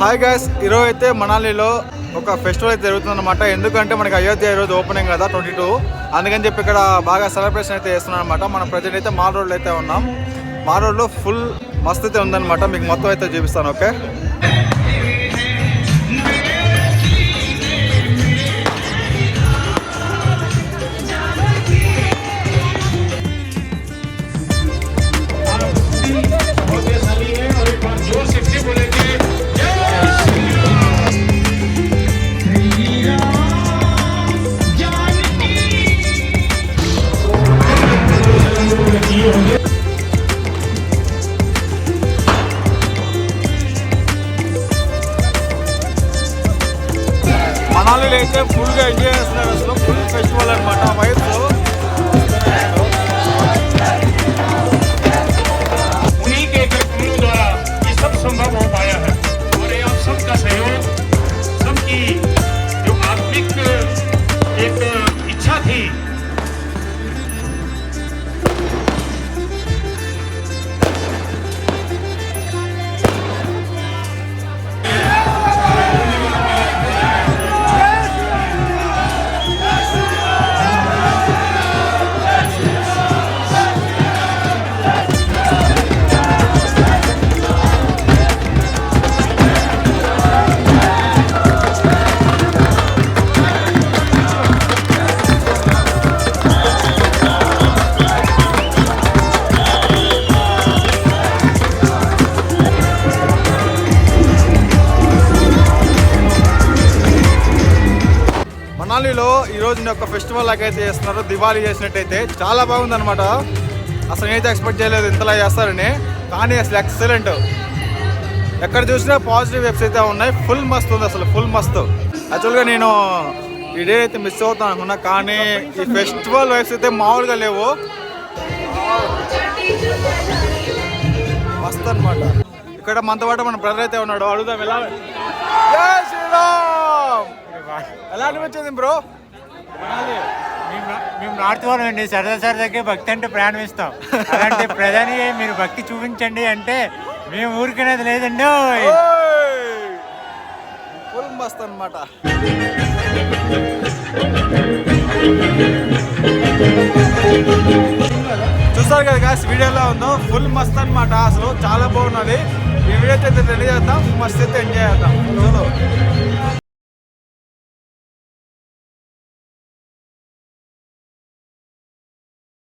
Hi guys ఈరోజు అయితే మనాలిలో ఒక ఫెస్టివల్ అయితే జరుగుతుందన్నమాట. ఎందుకంటే మనకి అయోధ్య ఈరోజు ఓపెనింగ్ కదా ట్వంటీ టూ అందుకని చెప్పి ఇక్కడ బాగా సెలబ్రేషన్ అయితే చేస్తున్నాం అనమాట మనం ప్రజెంట్ అయితే మాల్ రోడ్లో అయితే ఉన్నాం. మాల్ రోడ్లో ఫుల్ మస్తు అయితే ఉందన్నమాట. మీకు మొత్తం అయితే చూపిస్తాను ఓకే మనాలిలో అయితే ఫుల్గా ఎంజాయ్ చేస్తున్నారు అసలు ఫుల్ ఫెస్టివల్ అనమాట వైబ్స్ उन्हीं के कदमों द्वारा ये सब संभव हो पाया है और ये आप सबका सहयोग सबकी जो आत्मिक एक इच्छा थी మనాలిలో ఈ రోజు ఒక ఫెస్టివల్ లాగా అయితే చేస్తున్నారు. దివాళీ చేసినట్టయితే చాలా బాగుంది అనమాట అసలు నేనైతే ఎక్స్పెక్ట్ చేయలేదు ఇంతలా చేస్తారని. కానీ అసలు ఎక్సలెంట్ ఎక్కడ చూసినా పాజిటివ్ వెబ్స్ అయితే ఉన్నాయి. ఫుల్ మస్తు ఉంది అసలు ఫుల్ మస్తు యాక్చువల్గా నేను ఈ డే అయితే మిస్ అవుతాను అనుకున్నా కానీ ఈ ఫెస్టివల్ వైబ్స్ అయితే మామూలుగా లేవు. మస్తు అనమాట ఇక్కడ మనతో పాటు మన బ్రదర్ అయితే ఉన్నాడు. అడుగుదాం ఎలా? శ్రీరామ్! ఎలా అనిపించింది బ్రో? మేము మేము నార్త్ వాళ్ళం అండి సరదా సరదాకి భక్తి అంటే ప్రాణం ఇస్తాం అలాంటి ప్రధాని మీరు భక్తి చూపించండి అంటే మేము ఊరికనేది లేదండి. ఫుల్ మస్త్ అనమాట చూస్తారు కదా గాస్ వీడియోలో ఉందో? ఫుల్ మస్త్ అనమాట అసలు చాలా బాగున్నది ఈ వీడియో అయితే రెడీ చేద్దాం మస్త్ అయితే ఎంజాయ్ చేద్దాం.